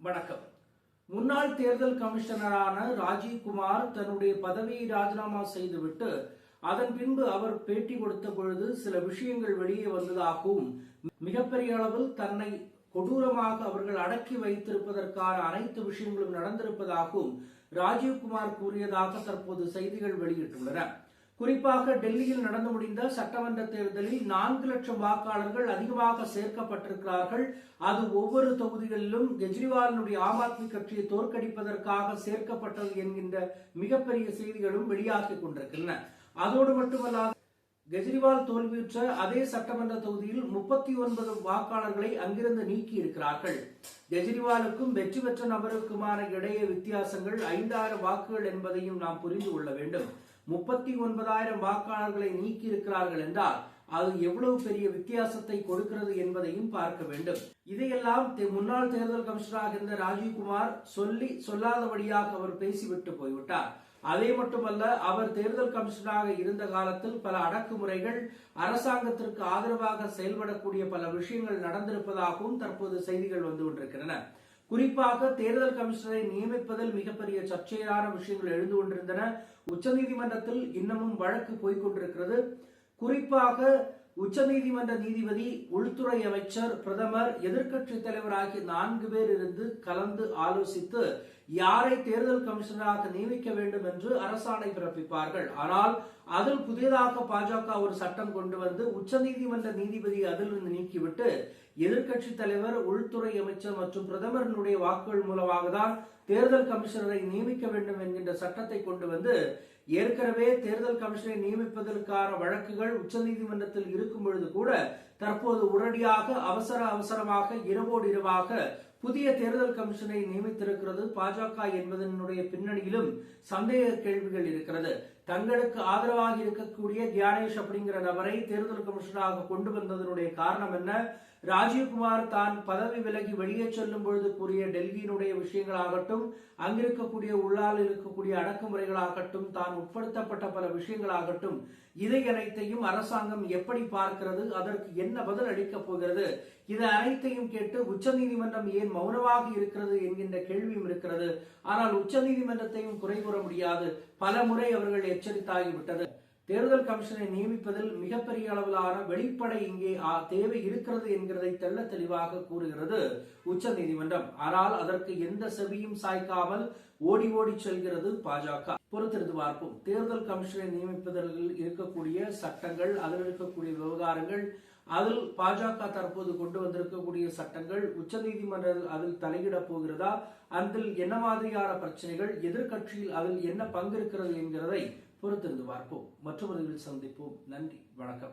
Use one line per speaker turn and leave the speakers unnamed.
வணக்கம். முன்னாள் தேர்தல் கமிஷனரான ராஜீவ்குமார் தன்னுடைய பதவியை ராஜினாமா செய்துவிட்டு அதன் பின்பு அவர் பேட்டி கொடுத்த பொழுது சில விஷயங்கள் வெளியே வந்ததாகவும் மிகப்பெரிய அளவில் தன்னை கொடூரமாக அவர்கள் அடக்கி வைத்திருப்பதற்கான அனைத்து விஷயங்களும் நடந்திருப்பதாகவும் ராஜீவ்குமார் கூறியதாக தற்போது செய்திகள் வெளியிட்டுள்ளன. குறிப்பாக டெல்லியில் நடந்து முடிந்த சட்டமன்ற தேர்தலில் நான்கு லட்சம் வாக்காளர்கள் அதிகமாக சேர்க்கப்பட்டிருக்கிறார்கள். அது ஒவ்வொரு தொகுதிகளிலும் கெஜ்ரிவாலினுடைய ஆம் ஆத்மி கட்சியை தோற்கடிப்பதற்காக சேர்க்கப்பட்டது என்கின்ற மிகப்பெரிய செய்திகளும் வெளியாகி கொண்டிருக்கின்றன. அதோடு மட்டுமல்லாது கெஜ்ரிவால் தோல்வியுற்ற அதே சட்டமன்ற தொகுதியில் முப்பத்தி ஒன்பது வாக்காளர்களை அங்கிருந்து நீக்கி இருக்கிறார்கள் கெஜ்ரிவாலுக்கும் வெற்றி பெற்ற நபருக்குமான இடையே வித்தியாசங்கள் ஐந்தாயிரம் வாக்குகள் என்பதையும் நாம் புரிந்து கொள்ள வேண்டும். முப்பத்தி ஒன்பதாயிரம் வாக்காளர்களை நீக்கி இருக்கிறார்கள் என்றால் அது எவ்வளவு பெரிய வித்தியாசத்தை கொடுக்கிறது என்பதையும் பார்க்க வேண்டும். இதையெல்லாம் முன்னாள் தேர்தல் கமிஷனராக இருந்த ராஜீவ்குமார் சொல்லி சொல்லாதபடியாக அவர் பேசிவிட்டு போய்விட்டார். அதே மட்டுமல்ல அவர் தேர்தல் கமிஷனராக இருந்த காலத்தில் பல அடக்குமுறைகள் அரசாங்கத்திற்கு ஆதரவாக செயல்படக்கூடிய பல விஷயங்கள் நடந்திருப்பதாகவும் தற்போது செய்திகள் வந்து கொண்டிருக்கின்றன. குறிப்பாக தேர்தல் கமிஷனரை நியமிப்பதில் மிகப்பெரிய சர்ச்சையான விஷயங்கள் எழுந்து கொண்டிருந்தன. உச்சநீதிமன்றத்தில் இன்னமும் வழக்கு போய்க் கொண்டிருக்கிறது. குறிப்பாக உச்சநீதிமன்ற நீதிபதி உள்துறை அமைச்சர் பிரதமர் எதிர்க்கட்சி தலைவர் ஆகிய நான்கு பேர் இருந்து கலந்து ஆலோசித்து யாரை தேர்தல் கமிஷனராக நியமிக்க வேண்டும் என்று அரசாணை பிறப்பிப்பார்கள். ஆனால் அதில் புதிதாக பாஜக ஒரு சட்டம் கொண்டு வந்து உச்சநீதிமன்ற நீதிபதி அதிலிருந்து நீக்கிவிட்டு எதிர்க்கட்சி தலைவர் உள்துறை அமைச்சர் மற்றும் பிரதமரினுடைய வாக்குகள் மூலமாக தான் தேர்தல் கமிஷனரை நியமிக்க வேண்டும் என்கின்ற சட்டத்தை கொண்டு வந்து ஏற்கனவே தேர்தல் கமிஷனை நியமிப்பதற்கான வழக்குகள் உச்சநீதிமன்றத்தில் இருக்கும் பொழுது கூட தற்போது உடனடியாக அவசர அவசரமாக இரவோடு இரவாக புதிய தேர்தல் கமிஷனை நியமித்திருக்கிறது பாஜக என்பதனுடைய பின்னணியிலும் சந்தேக கேள்விகள் இருக்கிறது. தங்களுக்கு ஆதரவாக இருக்கக்கூடிய தியானேஷ் அப்படிங்கிற நபரை தேர்தல் கமிஷனராக கொண்டு வந்ததனுடைய காரணம் என்ன? ராஜீவ்குமார் தான் பதவி விலகி வெளியே செல்லும் பொழுது கூறிய டெல்லியினுடைய விஷயங்களாகட்டும் அங்கிருக்கக்கூடிய உள்ளால் இருக்கக்கூடிய அடக்குமுறைகளாகட்டும் தான் உட்படுத்தப்பட்ட பல விஷயங்களாகட்டும் இதை அனைத்தையும் அரசாங்கம் எப்படி பார்க்கிறது அதற்கு என்ன பதில் அளிக்கப் போகிறது இது அனைத்தையும் கேட்டு உச்சநீதிமன்றம் ஏன் மௌனமாக இருக்கிறது என்கின்ற கேள்வியும் இருக்கிறது. ஆனால் உச்சநீதிமன்றத்தையும் குறை கூற முடியாது. பல முறை அவர்கள் எச்சரித்தாகிவிட்டது. தேர்தல் கமிஷனை நியமிப்பதில் மிகப்பெரிய அளவிலான வெளிப்படை இங்கே தேவை இருக்கிறது என்கிறதை தெள்ள தெளிவாக கூறுகிறது உச்ச நீதிமன்றம். ஆனால் அதற்கு எந்த செவியும் சாய்க்காமல் ஓடி ஓடி செல்கிறது பாஜக. பொறுத்திருந்து பார்ப்போம். தேர்தல் கமிஷனை நியமிப்பதில் இருக்கக்கூடிய சட்டங்கள் அதில் இருக்கக்கூடிய விவகாரங்கள் அதில் பாஜக தற்போது கொண்டு வந்திருக்கக்கூடிய சட்டங்கள் உச்சநீதிமன்றம் அதில் தலையிட போகிறதா? அதில் என்ன மாதிரியான பிரச்சனைகள்? எதிர்கட்சியில் அதில் என்ன பங்கு இருக்கிறது என்கிறதை பொறுத்திருந்து பார்ப்போம். மற்றொரு சந்திப்போம். நன்றி. வணக்கம்.